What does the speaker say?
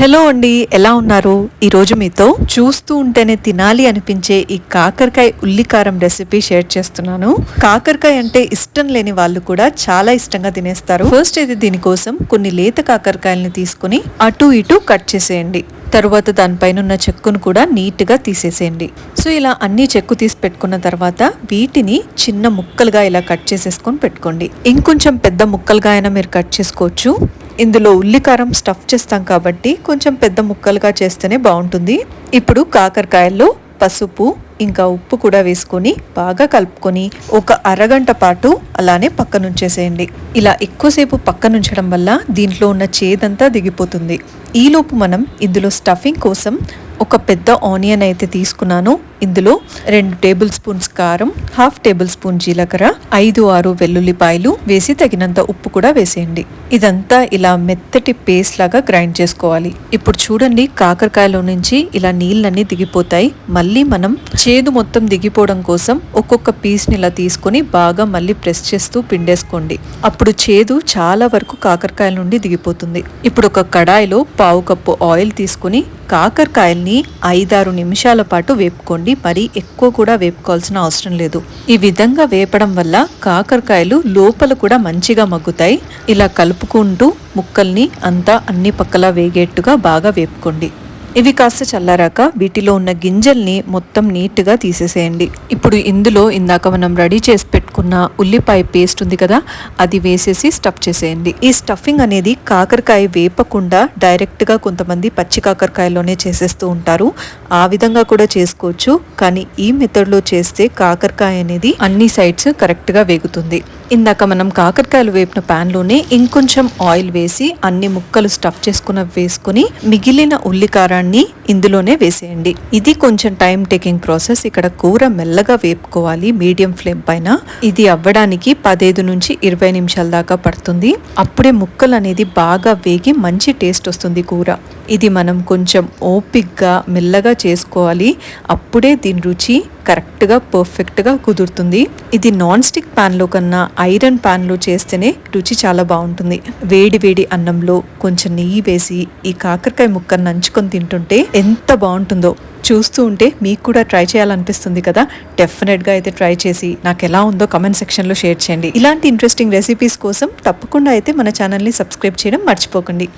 Hello అండి ఎలా ఉన్నారు? ఈరోజు మీతో చూస్తూ ఉంటేనే తినాలి అనిపించే ఈ కాకరకాయ ఉల్లికారం రెసిపీ షేర్ చేస్తున్నాను. కాకరకాయ అంటే ఇష్టం లేని వాళ్ళు కూడా చాలా ఇష్టంగా తినేస్తారు. ఫస్ట్ అయితే దీనికోసం కొన్ని లేత కాకరకాయలను తీసుకుని అటు ఇటు కట్ చేసేయండి. తరువాత దానిపైన ఉన్న చెక్కును కూడా నీట్గా తీసేసేయండి. సో ఇలా అన్ని చెక్కు తీసి పెట్టుకున్న తర్వాత వీటిని చిన్న ముక్కలుగా ఇలా కట్ చేసేసుకొని పెట్టుకోండి. ఇంకొంచెం పెద్ద ముక్కలుగా అయినా మీరు కట్ చేసుకోవచ్చు. ఇందులో ఉల్లికారం స్టఫ్ చేస్తాం కాబట్టి కొంచెం పెద్ద ముక్కలుగా చేస్తేనే బాగుంటుంది. ఇప్పుడు కాకరకాయల్లో పసుపు ఇంకా ఉప్పు కూడా వేసుకొని బాగా కలుపుకొని ఒక అరగంట పాటు అలానే పక్కనుంచేసేయండి. ఇలా ఎక్కువసేపు పక్కనుంచడం వల్ల దీంట్లో ఉన్న చేదంతా దిగిపోతుంది. ఈలోపు మనం ఇందులో స్టఫింగ్ కోసం ఒక పెద్ద ఆనియన్ అయితే తీసుకున్నాను. ఇందులో రెండు టేబుల్ స్పూన్స్ కారం హాఫ్ టేబుల్ స్పూన్ జీలకర్ర ఐదు ఆరు వెల్లుల్లిపాయలు వేసి తగినంత ఉప్పు కూడా వేసేయండి. ఇదంతా ఇలా మెత్తటి పేస్ట్ లాగా గ్రైండ్ చేసుకోవాలి. ఇప్పుడు చూడండి కాకరకాయలో నుంచి ఇలా నీళ్ళన్నీ దిగిపోతాయి. మళ్ళీ మనం చేదు మొత్తం దిగిపోవడం కోసం ఒక్కొక్క పీస్ని ఇలా తీసుకొని బాగా మళ్ళీ ప్రెస్ చేస్తూ పిండేసుకోండి. అప్పుడు చేదు చాలా వరకు కాకరకాయల నుండి దిగిపోతుంది. ఇప్పుడు ఒక కడాయిలో పావు కప్పు ఆయిల్ తీసుకుని కాకరకాయల్ని ఐదారు నిమిషాల పాటు వేపుకోండి. మరి ఎక్కువ కూడా వేపుకోవాల్సిన అవసరం లేదు. ఈ విధంగా వేపడం వల్ల కాకరకాయలు లోపల కూడా మంచిగా మగ్గుతాయి. ఇలా కలుపుకుంటూ ముక్కల్ని అంతా అన్ని పక్కలా వేగేట్టుగా బాగా వేపుకోండి. ఇవి కాస్త చల్లారాక వీటిలో ఉన్న గింజల్ని మొత్తం నీట్గా తీసేసేయండి. ఇప్పుడు ఇందులో ఇందాక మనం రెడీ చేసి పెట్టుకున్న ఉల్లిపాయ పేస్ట్ ఉంది కదా అది వేసేసి స్టఫ్ చేసేయండి. ఈ స్టఫింగ్ అనేది కాకరకాయ వేపకుండా డైరెక్ట్గా కొంతమంది పచ్చి కాకరకాయలోనే చేసేస్తూ ఉంటారు. ఆ విధంగా కూడా చేసుకోవచ్చు కానీ ఈ మెథడ్లో చేస్తే కాకరకాయ అనేది అన్ని సైడ్స్ కరెక్ట్గా వేగుతుంది. ఇందాక మనం కాకరకాయలు వేపిన ప్యాన్లోనే ఇంకొంచెం ఆయిల్ వేసి అన్ని ముక్కలు స్టఫ్ చేసుకున్న వేసుకుని మిగిలిన ఉల్లికారాన్ని ఇందులోనే వేసేయండి. ఇది కొంచెం టైం టేకింగ్ ప్రాసెస్ ఇక్కడ కూర మెల్లగా వేపుకోవాలి. మీడియం ఫ్లేమ్ పైన. ఇది అవ్వడానికి పదహైదు నుంచి ఇరవై నిమిషాల దాకా పడుతుంది. అప్పుడే ముక్కలు అనేది బాగా వేగి మంచి టేస్ట్ వస్తుంది కూర. ఇది మనం కొంచెం ఓపిక్గా మెల్లగా చేసుకోవాలి. అప్పుడే దీని రుచి కరెక్ట్గా పర్ఫెక్ట్గా కుదురుతుంది. ఇది నాన్ స్టిక్ ప్యాన్లో కన్నా ఐరన్ ప్యాన్లో చేస్తేనే రుచి చాలా బాగుంటుంది. వేడి వేడి అన్నంలో కొంచెం నెయ్యి వేసి ఈ కాకరకాయ ముక్కను నంచుకొని తింటుంటే ఎంత బాగుంటుందో. చూస్తూ ఉంటే మీకు కూడా ట్రై చేయాలనిపిస్తుంది కదా? డెఫినెట్గా అయితే ట్రై చేసి నాకు ఎలా ఉందో కమెంట్ సెక్షన్లో షేర్ చేయండి. ఇలాంటి ఇంట్రెస్టింగ్ రెసిపీస్ కోసం తప్పకుండా అయితే మన ఛానల్ని సబ్స్క్రైబ్ చేయడం మర్చిపోకండి.